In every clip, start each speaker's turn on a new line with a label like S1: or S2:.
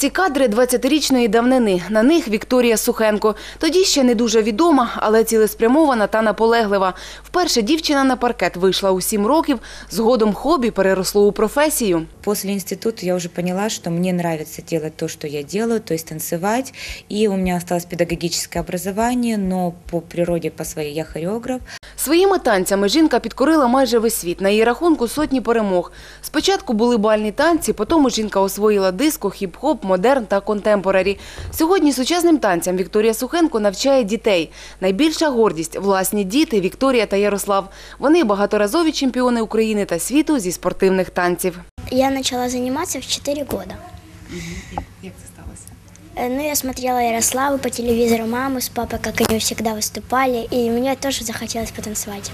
S1: Ці кадри 20-річної давнини. На них Вікторія Сухенко. Тоді ще не дуже відома, але цілеспрямована та наполеглива. Вперше дівчина на паркет вийшла у 7 років, згодом хобі переросло у професію.
S2: После института я уже поняла, что мне нравится делать то, что я делаю, то есть танцевать. И у меня осталось педагогическое образование, но по природе, по своей я хореограф.
S1: Своїми танцями жінка підкорила майже весь світ. На її рахунку сотні перемог. Спочатку були бальні танці, потім жінка освоїла диско, хіп-хоп, модерн та контемпорарі. Сьогодні сучасним танцям Вікторія Сухенко навчає дітей. Найбільша гордість – власні діти Вікторія та Ярослав. Вони багаторазові чемпіони України та світу зі спортивних танців.
S3: Я начала заниматься в 4 года.
S1: Як це сталося?
S3: Э, Ну, я смотрела Ярославу по телевизору, маму с папой, как они всегда выступали, и мне тоже захотелось потанцевать.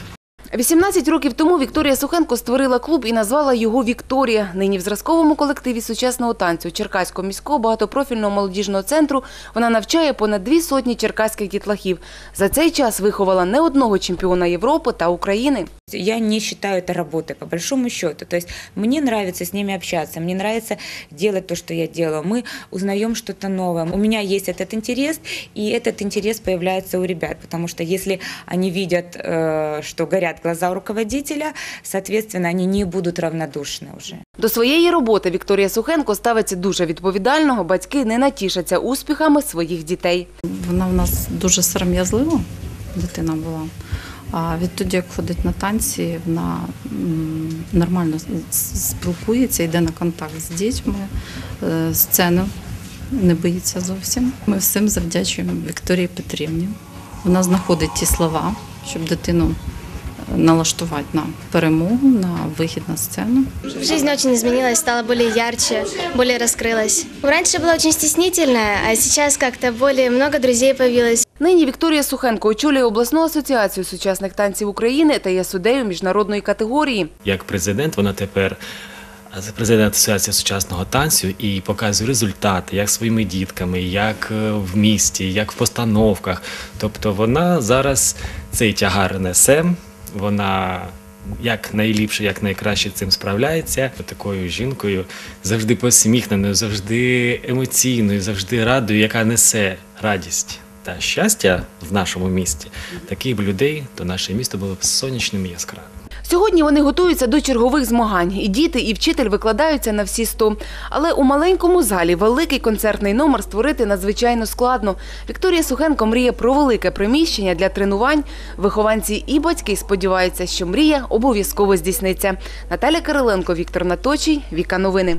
S1: 18 років тому Вікторія Сухенко створила клуб і назвала його «Вікторія». Нині в зразковому колективі сучасного танцю Черкаського міського багатопрофільного молодіжного центру вона навчає понад дві сотні черкаських дітлахів. За цей час виховала не одного чемпіона Європи та України.
S2: Я не считаю это работой, по большому счету. То есть мне нравится с ними общаться, мне нравится делать то, что я делаю. Мы узнаем что-то новое. У меня есть этот интерес, и этот интерес появляется у ребят, потому что если они видят, э, что горят глаза у руководителя, соответственно, они не будут равнодушны уже.
S1: До своєї роботи Вікторія Сухенко ставиться дуже відповідально. Батьки не натішаться успіхами своїх дітей.
S4: Вона в нас дуже сором'язлива дитина була. А відтоді, як ходить на танці, вона нормально спілкується, йде на контакт з дітьми, е, сцену не боїться зовсім. Ми всім завдячуємо Вікторії Петрівні. Вона знаходить ті слова, щоб дитину налаштувати на перемогу, на вихід на сцену.
S5: Жизнь очень изменилась, стала более ярче, более раскрылась. Раньше была очень стеснительная, а сейчас как-то более много друзей появилось.
S1: Нині Вікторія Сухенко очолює обласну асоціацію сучасних танців України та є суддею міжнародної категорії.
S6: як президент, вона тепер президент Асоціації сучасного танцю і показує результати як своїми дітками, як е, в місті, як в постановках. Тобто вона зараз цей тягар несе, вона як найліпше, як найкраще цим справляється. Такою жінкою завжди посміхненою, завжди емоційною, завжди радою, яка несе радість. Та щастя в нашому місті таких людей, то наше місто було б сонячним і яскравим.
S1: Сьогодні вони готуються до чергових змагань. І діти, і вчитель викладаються на всі сто. Але у маленькому залі великий концертний номер створити надзвичайно складно. Вікторія Сухенко мріє про велике приміщення для тренувань. Вихованці і батьки сподіваються, що мрія обов'язково здійсниться. Наталя Кириленко, Віктор Наточий, Віка Новини.